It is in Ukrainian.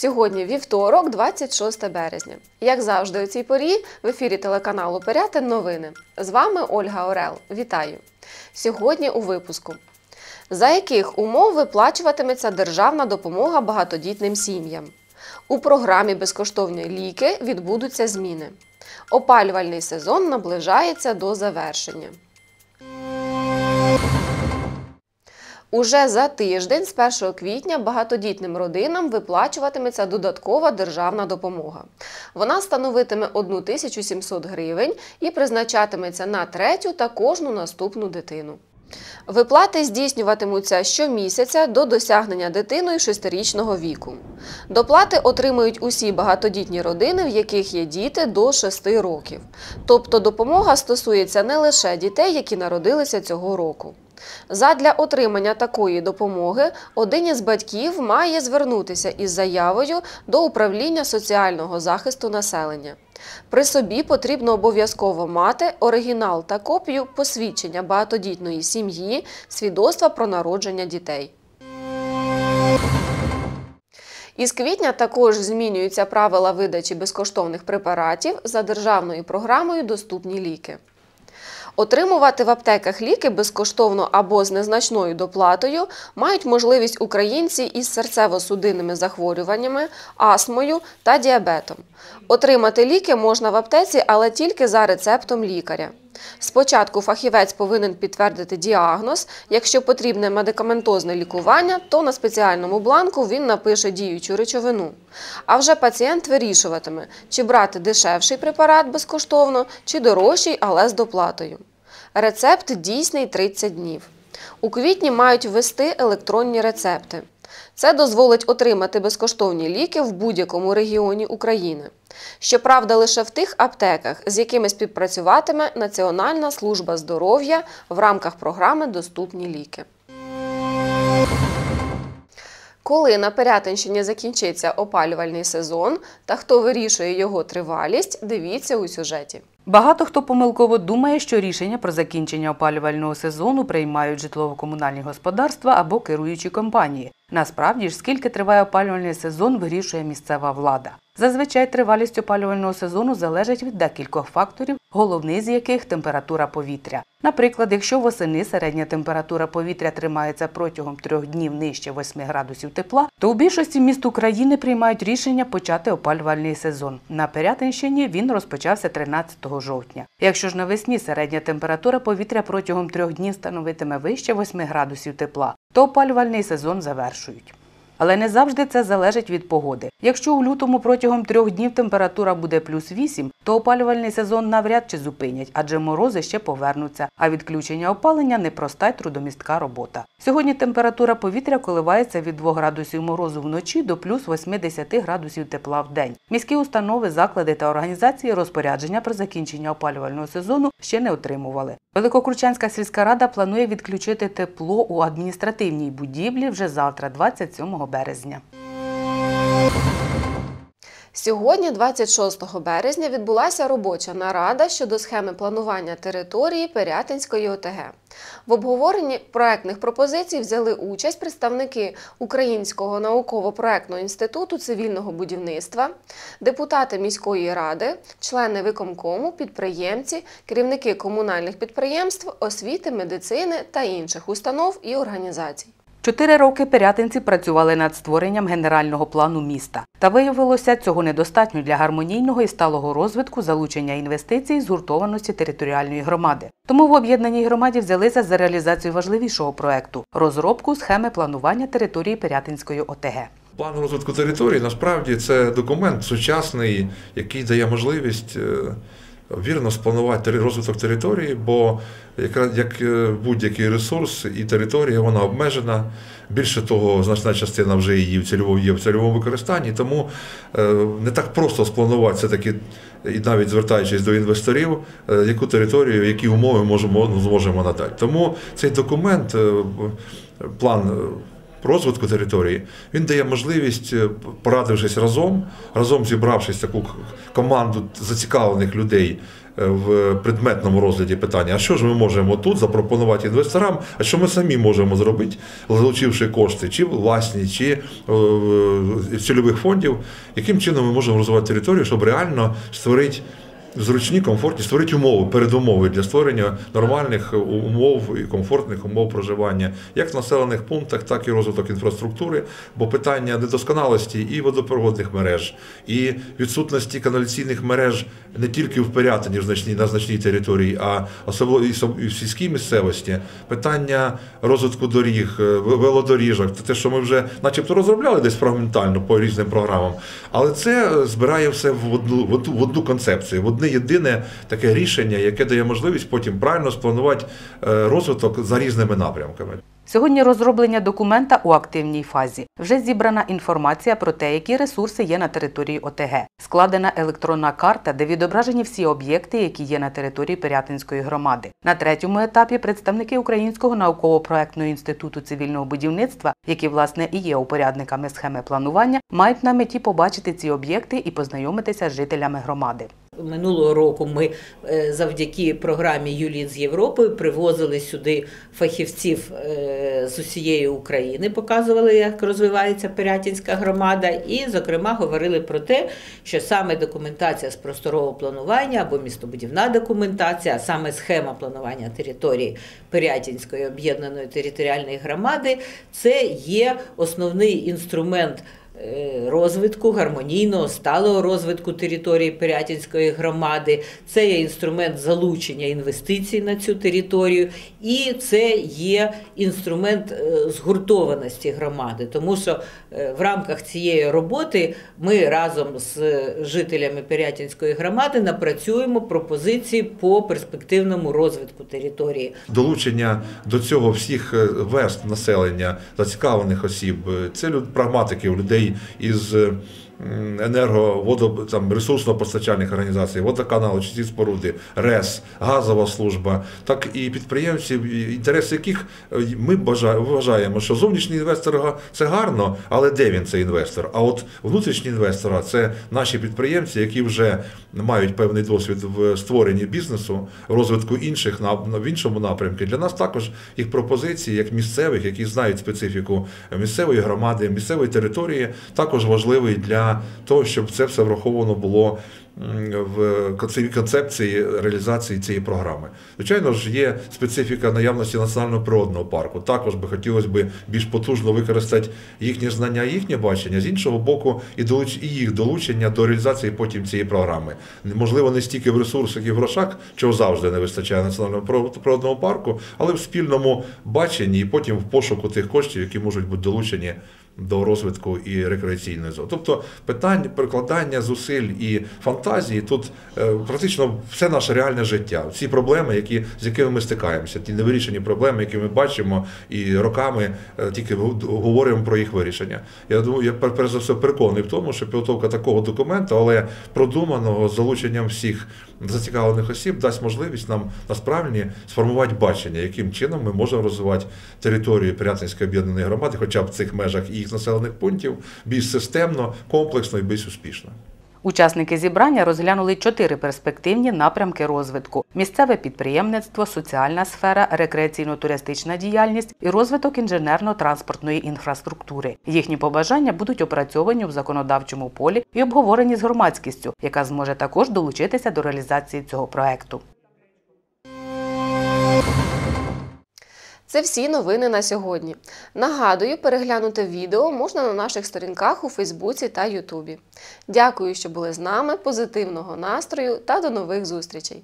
Сьогодні вівторок, 26 березня. Як завжди, у цій порі в ефірі телеканалу Пирятин новини. З вами Ольга Орел. Вітаю! Сьогодні у випуску. За яких умов виплачуватиметься державна допомога багатодітним сім'ям? У програмі Безкоштовні ліки відбудуться зміни. Опалювальний сезон наближається до завершення. Уже за тиждень, з 1 квітня, багатодітним родинам виплачуватиметься додаткова державна допомога. Вона становитиме 1700 гривень і призначатиметься на третю та кожну наступну дитину. Виплати здійснюватимуться щомісяця до досягнення дитиною шестирічного віку. Доплати отримують усі багатодітні родини, в яких є діти до 6 років. Тобто допомога стосується не лише дітей, які народилися цього року. Задля отримання такої допомоги один із батьків має звернутися із заявою до управління соціального захисту населення. При собі потрібно обов'язково мати оригінал та копію посвідчення багатодітної сім'ї, свідоцтва про народження дітей. Із квітня також змінюються правила видачі безкоштовних препаратів за державною програмою Доступні ліки. Отримувати в аптеках ліки безкоштовно або з незначною доплатою мають можливість українці із серцево-судинними захворюваннями, астмою та діабетом. Отримати ліки можна в аптеці, але тільки за рецептом лікаря. Спочатку фахівець повинен підтвердити діагноз. Якщо потрібне медикаментозне лікування, то на спеціальному бланку він напише діючу речовину. А вже пацієнт вирішуватиме, чи брати дешевший препарат безкоштовно, чи дорожчий, але з доплатою. Рецепт дійсний 30 днів. У квітні мають ввести електронні рецепти. Це дозволить отримати безкоштовні ліки в будь-якому регіоні України. Щоправда, лише в тих аптеках, з якими співпрацюватиме Національна служба здоров'я в рамках програми Доступні ліки. Коли на Пирятинщині закінчиться опалювальний сезон та хто вирішує його тривалість, дивіться у сюжеті. Багато хто помилково думає, що рішення про закінчення опалювального сезону приймають житлово-комунальні господарства або керуючі компанії. Насправді ж, скільки триває опалювальний сезон, вирішує місцева влада. Зазвичай тривалість опалювального сезону залежить від декількох факторів, головний з яких температура повітря. Наприклад, якщо восени середня температура повітря тримається протягом трьох днів нижче 8 градусів тепла, то у більшості міст України приймають рішення почати опалювальний сезон. На Пирятинщині він розпочався 13 жовтня. Якщо ж навесні середня температура повітря протягом трьох днів становитиме вище 8 градусів тепла, то опалювальний сезон завершують. Але не завжди це залежить від погоди. Якщо у лютому протягом трьох днів температура буде плюс 8, то опалювальний сезон навряд чи зупинять, адже морози ще повернуться. А відключення опалення непроста й трудомістка робота. Сьогодні температура повітря коливається від 2 градусів морозу вночі до плюс 80 градусів тепла в день. Міські установи, заклади та організації розпорядження про закінчення опалювального сезону ще не отримували. Великокручанська сільська рада планує відключити тепло у адміністративній будівлі вже завтра, 27 березня. Сьогодні, 26 березня, відбулася робоча нарада щодо схеми планування території Пирятинської ОТГ. В обговоренні проектних пропозицій взяли участь представники Українського науково-проектного інституту цивільного будівництва, депутати міської ради, члени виконкому, підприємці, керівники комунальних підприємств, освіти, медицини та інших установ і організацій. Чотири роки пирятинці працювали над створенням генерального плану міста. Та виявилося, цього недостатньо для гармонійного і сталого розвитку залучення інвестицій згуртованості територіальної громади. Тому в об'єднаній громаді взялися за реалізацію важливішого проекту розробку схеми планування території Пирятинської ОТГ. План розвитку території насправді це документ сучасний, який дає можливість е, вірно спланувати розвиток території, бо якраз як е, будь-який ресурс і територія вона обмежена. Більше того, значна частина вже її в цільовому є в цільовому використанні, тому е, не так просто спланувати все таки, і навіть звертаючись до інвесторів, е, яку територію, які умови можемо зможемо надати. Тому цей документ, план розвитку території, він дає можливість, е, порадившись разом, разом зібравшись таку команду зацікавлених людей, е, в предметному розгляді питання, а що ж ми можемо тут запропонувати інвесторам, а що ми самі можемо зробити, залучивши кошти, чи власні, чи е, цільових фондів, яким чином ми можемо розвивати територію, щоб реально створити зручні, комфортні, створити умови, передумови для створення нормальних умов і комфортних умов проживання, як в населених пунктах, так і розвиток інфраструктури, бо питання недосконалості і водопроводних мереж, і відсутності каналізаційних мереж не тільки в Пирятині в значній на значній території, а особливо і в сільській місцевості. Питання розвитку доріг, е, велодоріжок, те, що ми вже, начебто, розробляли десь фрагментально по різним програмам, але це е, збирає все в одну, в одну концепцію, в одне єдине таке рішення, яке дає можливість потім правильно спланувати е, розвиток за різними напрямками. Сьогодні розроблення документа у активній фазі. Вже зібрана інформація про те, які ресурси є на території ОТГ. Складена електронна карта, де відображені всі об'єкти, які є на території Пирятинської громади. На третьому етапі представники Українського науково-проектного інституту цивільного будівництва, які власне і є упорядниками схеми планування, мають на меті побачити ці об'єкти і познайомитися з жителями громади. Минулого року ми е, завдяки програмі Юліт з Європи привозили сюди фахівців е, з усієї України, показували, як розвивається Пирятинська громада, і, зокрема, говорили про те, що саме документація з просторового планування або містобудівна документація, а саме схема планування території Пирятинської об'єднаної територіальної громади, це є основний інструмент розвитку, гармонійного, сталого розвитку території Пирятинської громади. Це є інструмент залучення інвестицій на цю територію, і це є інструмент е, згуртованості громади. Тому що е, в рамках цієї роботи ми разом з жителями Пирятинської громади напрацюємо пропозиції по перспективному розвитку території. долучення до цього всіх е, верст населення, зацікавлених осіб, е, це прагматиків, людей із е, енерго, водо, там, ресурсно-постачальних організацій, водоканалу, чисті споруди, РЕС, газова служба, так і підприємців, інтереси яких е, ми вважаємо, що зовнішній інвестор це гарно, але де він цей інвестор? А от внутрішні інвестори це наші підприємці, які вже мають певний досвід в створенні бізнесу, розвитку інших в іншому напрямку. Для нас також їх пропозиції, як місцевих, які знають специфіку місцевої громади, місцевої території, також важливий для того, щоб це все враховано було в концепції реалізації цієї програми. Звичайно ж, є специфіка наявності національного природного парку. Також би хотілося б більш потужно використати їхні знання, їхнє бачення. З іншого боку, і їх долучення до реалізації потім цієї програми. Можливо, не стільки в ресурсах і в грошах, чого завжди не вистачає національного природ- природного парку, але в спільному баченні і потім в пошуку тих коштів, які можуть бути долучені до розвитку і рекреаційної зони. Тобто питання перекладання зусиль і фантазії тут е, практично все наше реальне життя. Всі проблеми, які, з якими ми стикаємося, ті невирішені проблеми, які ми бачимо і роками е, тільки говоримо про їх вирішення. Я думаю, я перш за все переконаний в тому, що підготовка такого документу, але продуманого з залученням всіх зацікавлених осіб дасть можливість нам насправді сформувати бачення, яким чином ми можемо розвивати територію Пирятинської об'єднаної громади, хоча б в цих межах і їх населених пунктів, більш системно, комплексно і більш успішно. Учасники зібрання розглянули чотири перспективні напрямки розвитку: місцеве підприємництво, соціальна сфера, рекреаційно-туристична діяльність і розвиток інженерно-транспортної інфраструктури. Їхні побажання будуть опрацьовані в законодавчому полі і обговорені з громадськістю, яка зможе також долучитися до реалізації цього проекту. Це всі новини на сьогодні. Нагадую, переглянути відео можна на наших сторінках у Фейсбуці та Ютубі. Дякую, що були з нами. Позитивного настрою та до нових зустрічей!